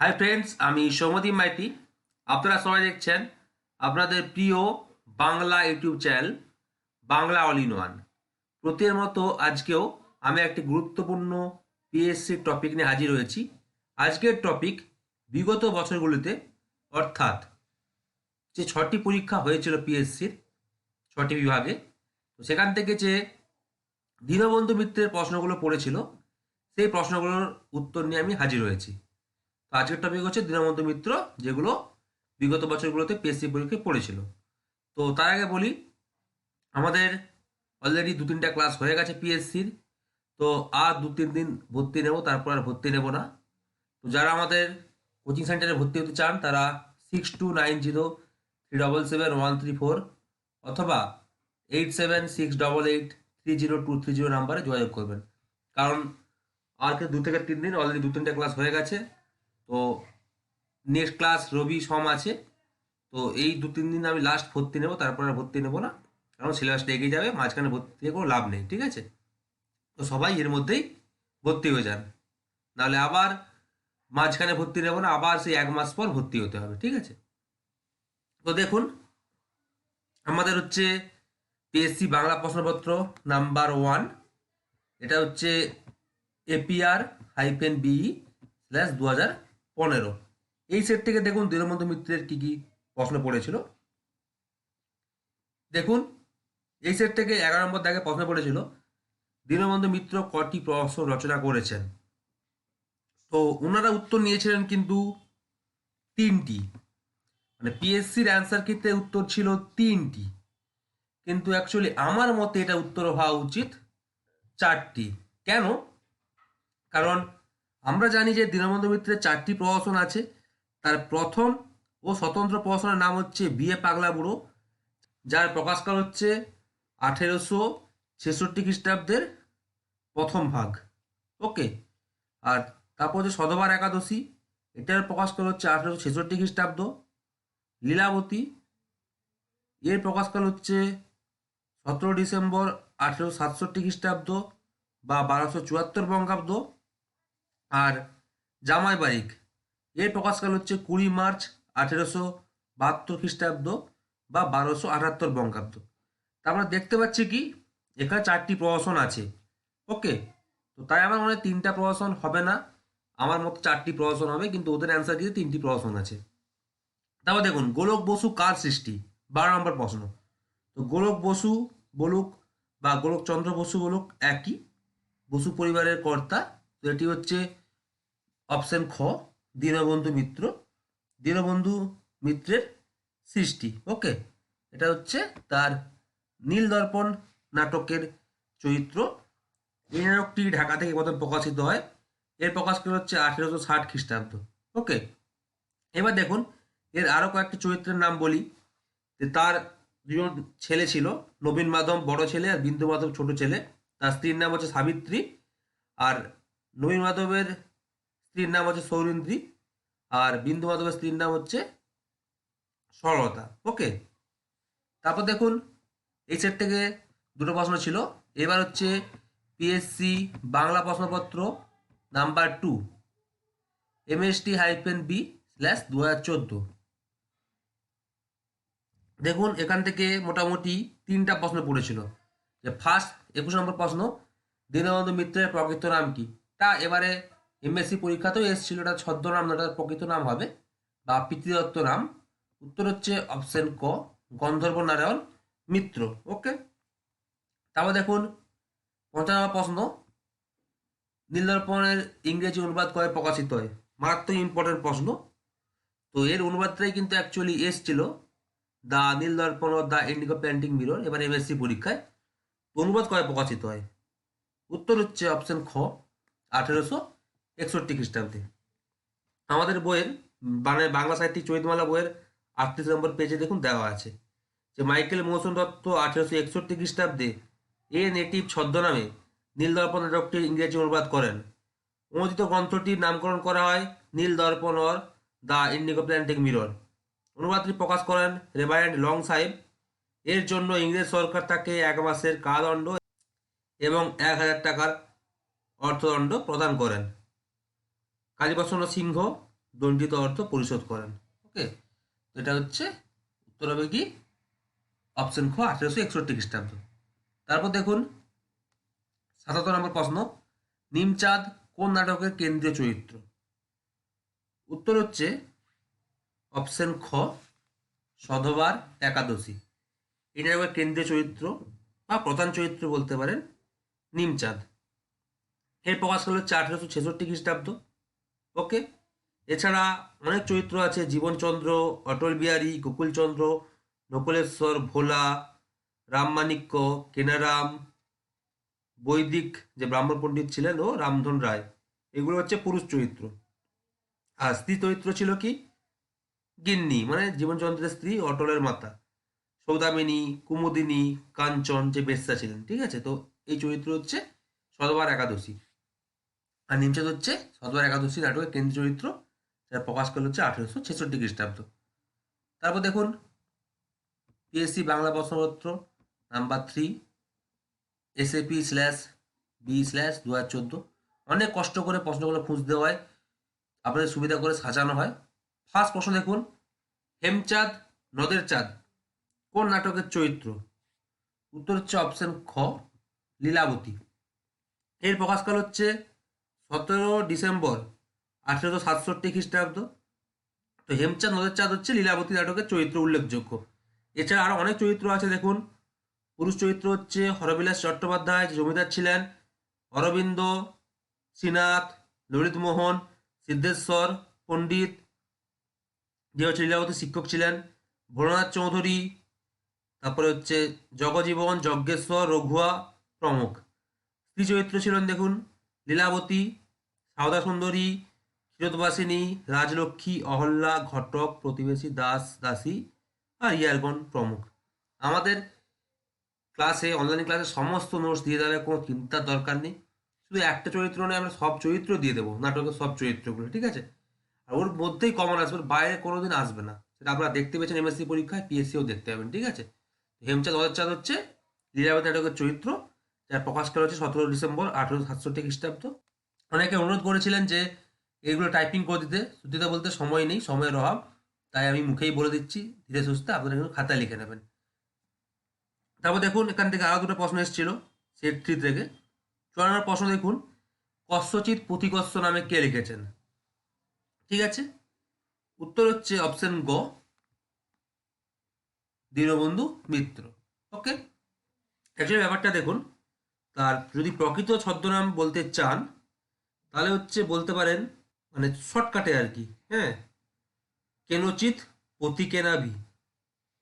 Hi friends আমি সৌমদীপ মাইতি। আপনারা সবাই দেখছেন আপনাদের প্রিয় Bangla YouTube channel Bangla all in one. প্রতির মতো আজকেও আমি একটি গুরুত্বপূর্ণ পিএসসি টপিক নিয়ে হাজির হয়েছি। আজকের টপিক বিগত বছরগুলিতে, অর্থাৎ যে ছটি পরীক্ষা হয়েছিল পিএসসির ছটি বিভাগে, তো সেখান থেকে যে দীনবন্ধু মিত্রের প্রশ্নগুলো পড়েছিল, সেই প্রশ্নগুলোর উত্তর নিয়ে আমি হাজির হয়েছি। আজকের টপিক হচ্ছে দীনবন্ধু মিত্র, যেগুলো বিগত বছরগুলোতে পিএসসি পরীক্ষায় পড়েছিল। তো তার আগে বলি, আমাদের অলরেডি দু তিনটা ক্লাস হয়ে গেছে পিএসসির তো আর দু তিন দিন ভর্তি নেব, তারপর আর ভর্তি নেব না। তো যারা আমাদের কোচিং সেন্টারে ভর্তি হতে চান, তারা six two nine zero three double seven one three four অথবা eight seven six double eight three zero two three zero নাম্বারে যোগাযোগ করবেন। কারণ আর কি দু থেকে তিন দিন অলরেডি দু তিনটা ক্লাস হয়ে গেছে। তো নেক্সট ক্লাস রবি, সম আছে। তো এই দু, তিন দিন আমি লাস্ট ভর্তি নেব, তারপর ভর্তি নেব না। কারণ সিলেবাসটা এগিয়ে যাবে, মাঝখানে ভর্তি থেকে কোনো লাভ নেই, ঠিক আছে? তো সবাই এর মধ্যেই ভর্তি হয়ে যান। নাহলে আবার মাঝখানে ভর্তি নেব না, আবার সেই এক মাস পর ভর্তি হতে হবে, ঠিক আছে? তো দেখুন, আমাদের হচ্ছে পিএসসি বাংলা প্রশ্নপত্র নাম্বার ওয়ান এটা হচ্ছে এপিআর হাইপেন বিই স্ল্যাশ দু হাজার পনেরো। এই সেট থেকে দেখুন দীনবন্ধু মিত্রের কি কি প্রশ্ন পড়েছিল। দেখুন, এই সেট থেকে এগারো নম্বর দাগে প্রশ্ন পড়েছিল, দীনবন্ধু মিত্র কটি প্রশ্ন রচনা করেছেন? তো ওনারা উত্তর নিয়েছিলেন কিন্তু তিনটি। মানে পিএসসির অ্যান্সার ক্ষেত্রে উত্তর ছিল তিনটি। কিন্তু অ্যাকচুয়ালি আমার মতে এটা উত্তর হওয়া উচিত চারটি। কেন? কারণ আমরা জানি যে দীনবন্ধু মিত্রের চারটি প্রহসন আছে। তার প্রথম ও স্বতন্ত্র প্রহসনের নাম হচ্ছে বিয়ে পাগলা বুড়ো, যার প্রকাশকাল হচ্ছে আঠেরোশো ছেষট্টি খ্রিস্টাব্দের প্রথম ভাগ। ওকে, আর তারপর হচ্ছে সধবার একাদশী, এটার প্রকাশকাল হচ্ছে আঠেরোশো ছেষট্টি খ্রিস্টাব্দ। লীলাবতী, এর প্রকাশকাল হচ্ছে সতেরো ডিসেম্বর আঠেরোশো সাতষট্টি খ্রিস্টাব্দ বা বারোশো চুয়াত্তর বঙ্গাব্দ। আর জামাই বারিক। এর প্রকাশকাল হচ্ছে কুড়ি মার্চ আঠেরোশো বাহাত্তর খ্রিস্টাব্দ বা বারোশো আটাত্তর বঙ্গাব্দ। তা আমরা দেখতে পাচ্ছি কি? এখানে চারটি প্রহসন আছে। ওকে, তো তাই আমার মনে হয় তিনটা প্রহসন হবে না। আমার মতো চারটি প্রহসন হবে, কিন্তু ওদের অ্যান্সার দিয়ে তিনটি প্রহসন আছে। তারপর দেখুন, গোলক বসু কার সৃষ্টি? বারো নম্বর প্রশ্ন। তো গোলক বসু বলুক বা গোলকচন্দ্র বসু বলুক একই। বসু পরিবারের কর্তা এটি হচ্ছে অপশন খ, দীনবন্ধু মিত্র, দীনবন্ধু মিত্রের সৃষ্টি। ওকে? এটা হচ্ছে তার নীল দর্পণ নাটকের চরিত্র। এই নাটকটি ঢাকা থেকে প্রথম প্রকাশিত হয়। এর প্রকাশ করে হচ্ছে আঠেরোশো ষাট খ্রিস্টাব্দ। ওকে? এবার দেখুন, এর আরও কয়েকটি চরিত্রের নাম বলি। যে তার দুজন ছেলে ছিল, নবীন মাধব বড় ছেলে আর বিন্দু মাধব ছোট ছেলে। তার স্ত্রীর নাম হচ্ছে সাবিত্রী। আর নবীন মাধবের স্ত্রীর নাম হচ্ছে সৌরিন্দ্রী আর বিন্দু মাধবের স্ত্রীর নাম হচ্ছে সরলতা। ওকে তারপর দেখুন, এই সেট থেকে দুটো প্রশ্ন ছিল। এবার হচ্ছে পিএসসি বাংলা প্রশ্নপত্র number two MST hyphen B slash দু হাজার চোদ্দ। দেখুন, এখান থেকে মোটামুটি তিনটা প্রশ্ন পড়েছিল। যে ফার্স্ট একুশ নম্বর প্রশ্ন, দীনবন্ধু মিত্রের প্রকৃত নাম কি? তা এবারে এমএসসি পরীক্ষাতেও এসেছিল, এটা ছদ্মনাম না প্রকৃত নাম হবে, বা পিতৃদত্ত নাম। উত্তর হচ্ছে অপশন ক, গন্ধর্ব নারায়ণ মিত্র, ওকে? তারপর দেখুন, পঞ্চান্ন প্রশ্ন। নীলদর্পণের ইংরেজি অনুবাদ করে প্রকাশিত হয়? মারাত্মক ইম্পর্টেন্ট প্রশ্ন। তো এর অনুবাদটাই কিন্তু অ্যাকচুয়ালি এসছিল দ্য নীল দর্পণ ও দ্য ইন্ডিগো পেন্টিং মিরর, এবার এমএসসি পরীক্ষায়। অনুবাদ করে প্রকাশিত হয়? উত্তর হচ্ছে অপশন খ। আঠেরোশো একষট্টি খ্রিস্টাব্দে। আমাদের বইয়ের মানে বাংলা সাহিত্যিক চৈতমালা বইয়ের আটত্রিশ নম্বর পেজে দেখুন দেওয়া আছে যে মাইকেল মৌসুম দত্ত আঠেরোশো একষট্টি খ্রিস্টাব্দে এ নেটিভ ছদ্মনামে নীল দর্পণ নাটকটির ইংরেজি অনুবাদ করেন। অনুদিত গ্রন্থটির নামকরণ করা হয় Nil Darpan or the indigo planting mirror. অনুবাদটি প্রকাশ করেন রেভারেন্ড লং সাহেব। এর জন্য ইংরেজ সরকার তাকে এক মাসের কারাদণ্ড এবং এক হাজার টাকার অর্থদণ্ড প্রদান করেন। কালীপ্রসন্ন সিংহ দণ্ডিত অর্থ পরিশোধ করেন। ওকে? এটা হচ্ছে উত্তর হবে কি অপশন খ, আঠেরোশো একষট্টি খ্রিস্টাব্দ। তারপর দেখুন, সাতাত্তর নম্বর প্রশ্ন, নিমচাঁদ কোন নাটকের কেন্দ্রীয় চরিত্র? উত্তর হচ্ছে অপশন খ, সধবার একাদশী। নাটকের কেন্দ্রীয় চরিত্র বা প্রধান চরিত্র বলতে পারেন নিমচাঁদ। এর প্রকাশ হলো হচ্ছে আঠেরোশো ছেষট্টি খ্রিস্টাব্দ। ওকে এছাড়া অনেক চরিত্র আছে, জীবনচন্দ্র, অটল বিহারী, গোকুলচন্দ্র, নকুলেশ্বর, ভোলা, রামমাণিক্য, কেনারাম, বৈদিক যে ব্রাহ্মণ পণ্ডিত ছিলেন ও রামধন রায়। এগুলো হচ্ছে পুরুষ চরিত্র। আর স্ত্রী চরিত্র ছিল কি? গিন্নি মানে জীবনচন্দ্রের স্ত্রী অটলের মাতা। সৌদামিনী, কুমুদিনী, কাঞ্চন যে বেশ্যা ছিলেন, ঠিক আছে? তো এই চরিত্র হচ্ছে সদবার একাদশী। আর নিমচাঁদ হচ্ছে সদবার একাদশী নাটকের কেন্দ্রীয় চরিত্র, যার প্রকাশ করল হচ্ছে আঠেরোশো ছেষট্টি খ্রিস্টাব্দ। তারপর দেখুন পিএসসি বাংলা প্রশ্নপত্র number three SAP slash B slash দু হাজার চোদ্দ। অনেক কষ্ট করে প্রশ্নগুলো খুঁজতে হয়, আপনাদের সুবিধা করে সাজানো হয়। ফার্স্ট প্রশ্ন দেখুন, হেমচাঁদ নদের চাঁদ কোন নাটকের চরিত্র? উত্তর হচ্ছে অপশন খ, লীলাবতী। এর প্রকাশকাল হচ্ছে সতেরো ডিসেম্বর আঠেরোশো সাতষট্টি খ্রিস্টাব্দ। তো হেমচাঁদ নদের চাঁদ হচ্ছে লীলাবতী নাটকের চরিত্র উল্লেখযোগ্য। এছাড়া আরও অনেক চরিত্র আছে, দেখুন। পুরুষ চরিত্র হচ্ছে হরবিলাস চট্টোপাধ্যায় জমিদার ছিলেন। অরবিন্দ, শ্রীনাথ ললিতমোহন সিদ্ধেশ্বর, পণ্ডিত যে হচ্ছে লীলাবতী শিক্ষক ছিলেন। ভোলানাথ চৌধুরী, তারপরে হচ্ছে জগজীবন, যজ্ঞেশ্বর, রঘুয়া প্রমুখ। স্ত্রী চরিত্র ছিলেন, দেখুন। লীলাবতী সাউদা সুন্দরী, ক্ষীরোদবাসিনী, রাজলক্ষ্মী, অহল্যা, ঘটক, প্রতিবেশী, দাস, দাসী আর ইয়ারগণ প্রমুখ। আমাদের ক্লাসে অনলাইন ক্লাসে সমস্ত নোটস দিয়ে দেওয়ার কোনো চিন্তার দরকার নেই। শুধু একটা চরিত্র নয় আমরা সব চরিত্র দিয়ে দেবো, নাটকের সব চরিত্রগুলো, ঠিক আছে? আর ওর মধ্যেই কমন আসবে, বাইরে কোনোদিন আসবে না। সেটা আপনারা দেখতে পেয়েছেন এমএসসি পরীক্ষায় পিএসসিও দেখতে পাবেন, ঠিক আছে? হেমচাঁদ অজাচাঁদ হচ্ছে লীলাবতী নাটকের চরিত্র যার প্রকাশ করা হচ্ছে সতেরো ডিসেম্বর আঠেরোশো সাতষট্টি খ্রিস্টাব্দ। অনেকে অনুরোধ করেছিলেন যে এগুলো টাইপিং করে দিতে। সত্যিটা বলতে সময় নেই সময়ের অভাব। তাই আমি মুখেই বলে দিচ্ছি, ধীরে সুস্থে আপনারা কিন্তু খাতায় লিখে নেবেন। তারপর দেখুন, এখান থেকে আরও দুটো প্রশ্ন এসেছিল সেট থ্রি থেকে। চুয়ান্ন প্রশ্ন দেখুন কস্যচিৎ পুঁথিকস্য নামে কে লিখেছেন? ঠিক আছে? উত্তর হচ্ছে অপশন গ, দীনবন্ধু মিত্র। ওকে অ্যাকচুয়ালি ব্যাপারটা দেখুন তার যদি প্রকৃত ছদ্মনাম বলতে চান, তাহলে হচ্ছে বলতে পারেন মানে শর্টকাটে আর কি হ্যাঁ? কেনচিত প্রতিকেনাভি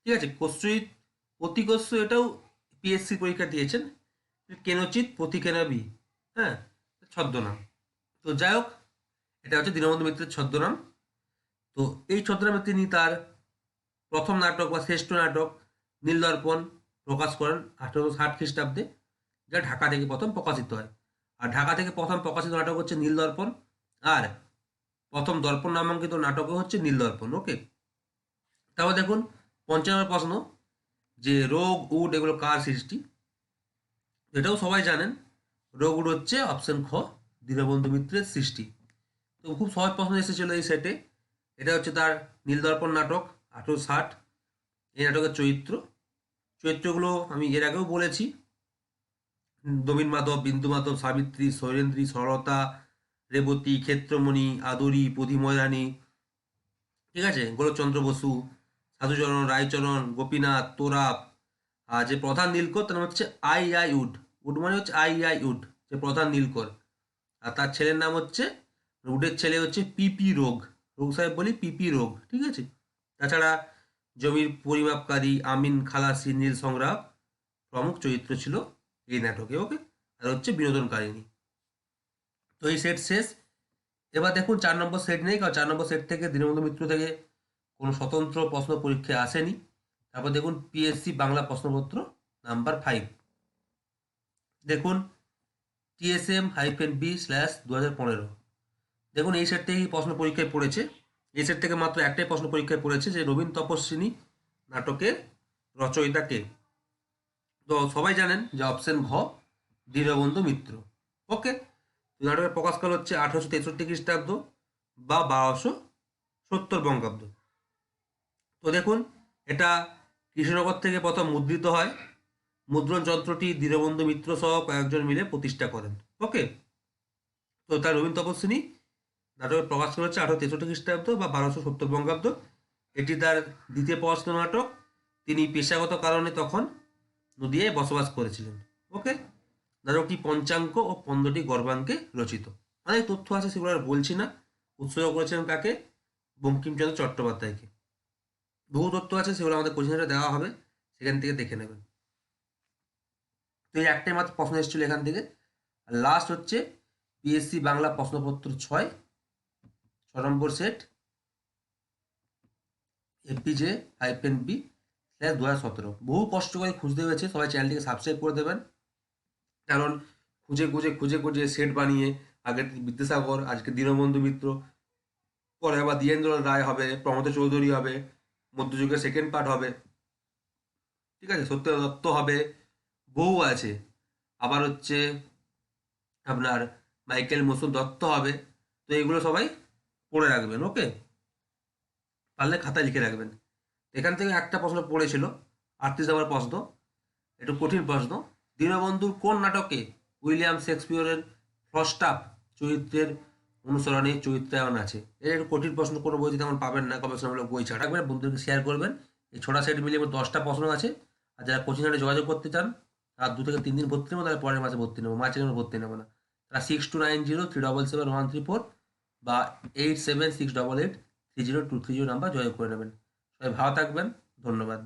ঠিক আছে? কস্যিত প্রতিকস্য এটাও পিএসসি পরীক্ষা দিয়েছেন কেনচিত প্রতিকেনাভি হ্যাঁ? ছদ্মনাম। তো যাই হোক, এটা হচ্ছে দীনবন্ধু মিত্রের ছদ্মনাম। তো এই ছদ্মনামে তিনি তার প্রথম নাটক বা শ্রেষ্ঠ নাটক নীলদর্পণ প্রকাশ করেন আঠেরোশো ষাট খ্রিস্টাব্দে। যা ঢাকা থেকে প্রথম প্রকাশিত হয়। আর ঢাকা থেকে প্রথম প্রকাশিত নাটক হচ্ছে নীলদর্পণ আর প্রথম দর্পণ নামাঙ্কিত নাটকও হচ্ছে নীল নীলদর্পণ ওকে তারপর দেখুন, পঞ্চান্ন প্রশ্ন, যে রোগ উড এগুলো কার সৃষ্টি? এটাও সবাই জানেন, রোগ উড হচ্ছে অপশন খ, দীনবন্ধু মিত্রের সৃষ্টি। তো খুব সহজ প্রশ্ন এসেছিল এই সেটে এটা হচ্ছে তার নীলদর্পণ নাটক, আঠেরো ষাট। এই নাটকের চরিত্র। চরিত্রগুলো আমি এর আগেও বলেছি। নবীন মাধব, বিন্দু মাধব, সাবিত্রী, শৈলেন্দ্রী সরলতা রেবতী, ক্ষেত্রমণি, আদরি প্রধিময় ঠিক আছে? গোলকচন্দ্র বসু, সাধুচরণ, রায়চরণ, গোপীনাথ, তোরাপ। আর যে প্রধান নীলকর, তার নাম হচ্ছে আই আই উড। উড মানে হচ্ছে আই আই উড, যে প্রধান নীলকর। আর তার ছেলের নাম হচ্ছে, উডের ছেলে হচ্ছে পিপি রোগ। রোগ সাহেব বলি পিপি রোগ, ঠিক আছে? তাছাড়া জমির পরিমাপকারী আমিন খালাসি, নীল সংগ্রাম, প্রমুখ চরিত্র ছিল এই নাটকে ওকে আর হচ্ছে বিনোদনকারিণী তো এই সেট শেষ। এবার দেখুন, চার নম্বর সেট নেই, কারণ চার নম্বর সেট থেকে দীনবন্ধু মিত্র থেকে কোনো স্বতন্ত্র প্রশ্ন পরীক্ষায় আসেনি। তারপর দেখুন পিএসসি বাংলা প্রশ্নপত্র নাম্বার ফাইভ দেখুন টিএসএম হাইফেন বি স্ল্যাশ দু হাজার পনেরো। দেখুন, এই সেট থেকেই প্রশ্ন পরীক্ষায় পড়েছে। এই সেট থেকে মাত্র একটাই প্রশ্ন পরীক্ষায় পড়েছে যে নবীন তপস্বিনী নাটকের রচয়িতা কে? তো সবাই জানেন যে অপশন ঘ দীনবন্ধু মিত্র। ওকে? নাটকের প্রকাশকাল হচ্ছে আঠারোশো তেষট্টি খ্রিস্টাব্দ বা বারোশো সত্তর বঙ্গাব্দ। তো দেখুন, এটা কৃষ্ণনগর থেকে প্রথম মুদ্রিত হয়। মুদ্রণ যন্ত্রটি দীনবন্ধু মিত্র সহ কয়েকজন মিলে প্রতিষ্ঠা করেন। ওকে? তো তার রবীন্দ্র তপস্বিনী নাটকের প্রকাশ করা হচ্ছে আঠারো তেষট্টি খ্রিস্টাব্দ বা বারোশো সত্তর বঙ্গাব্দ। এটি তার দ্বিতীয় পড়াশোনা নাটক। তিনি পেশাগত কারণে তখন নদিয়ায় বসবাস করেছিলেন। ওকে নাটকটি পঞ্চাঙ্ক ও পনেরোটি গর্ভাঙ্কে রচিত। অনেক তথ্য আছে, সেগুলো আর বলছি না। উৎসর্গ করেছিলেন কাকে? বঙ্কিমচন্দ্র চট্টোপাধ্যায়কে। বহু তথ্য আছে, সেগুলো আমাদের কোচিংটা দেওয়া হবে। সেখান থেকে দেখে নেবেন। তো এই একটাই মাত্র প্রশ্ন এসেছিল এখান থেকে। আর লাস্ট হচ্ছে পিএসসি বাংলা প্রশ্নপত্র ছয়, ছ নম্বর set APJ hyphen B slash দু সতেরো। বহু কষ্ট করে খুঁজতে হয়েছে, সবাই চ্যানেলটিকে সাবস্ক্রাইব করে দেবেন। কারণ খুঁজে খুঁজে খুঁজে খুঁজে সেট বানিয়ে, আগের বিদ্যাসাগর, আজকে দীনবন্ধু মিত্র, পরে আবার দ্বিজেন্দ্র রায় হবে প্রমথ চৌধুরী হবে, মধ্যযুগের সেকেন্ড পার্ট হবে। ঠিক আছে সত্য দত্ত হবে, বহু আছে। আবার হচ্ছে আপনার মাইকেল মসুদ দত্ত হবে। তো এগুলো সবাই পড়ে রাখবেন ওকে পারলে খাতায় লিখে রাখবেন। এখান থেকে একটা প্রশ্ন পড়েছিল, আটত্রিশ নম্বর প্রশ্ন, একটু কঠিন প্রশ্ন। দীনবন্ধুর কোন নাটকে উইলিয়াম শেক্সপিয়রের ফ্রস্টাপ চরিত্রের অনুসরণে চরিত্রায়ন আছে? এর একটু কঠিন প্রশ্ন, কোনো বই তেমন পাবেন না, গবেষণামূলক বই ছাড়া। রাখবেন বন্ধুদেরকে শেয়ার করবেন। এই ছটা সেট মিলিয়ে দশটা প্রশ্ন আছে। আর যারা কোচিং সেন্টারে যোগাযোগ করতে চান আর দু থেকে তিন দিন ভর্তি নেব, তাহলে পরের মাসে ভর্তি নেব মার্চে কোনো ভর্তি নেব না। তারা six two nine zero three double seven one three four বা eight seven six double eight three zero two three zero number যোগাযোগ করে নেবেন। ভালো থাকবেন ধন্যবাদ।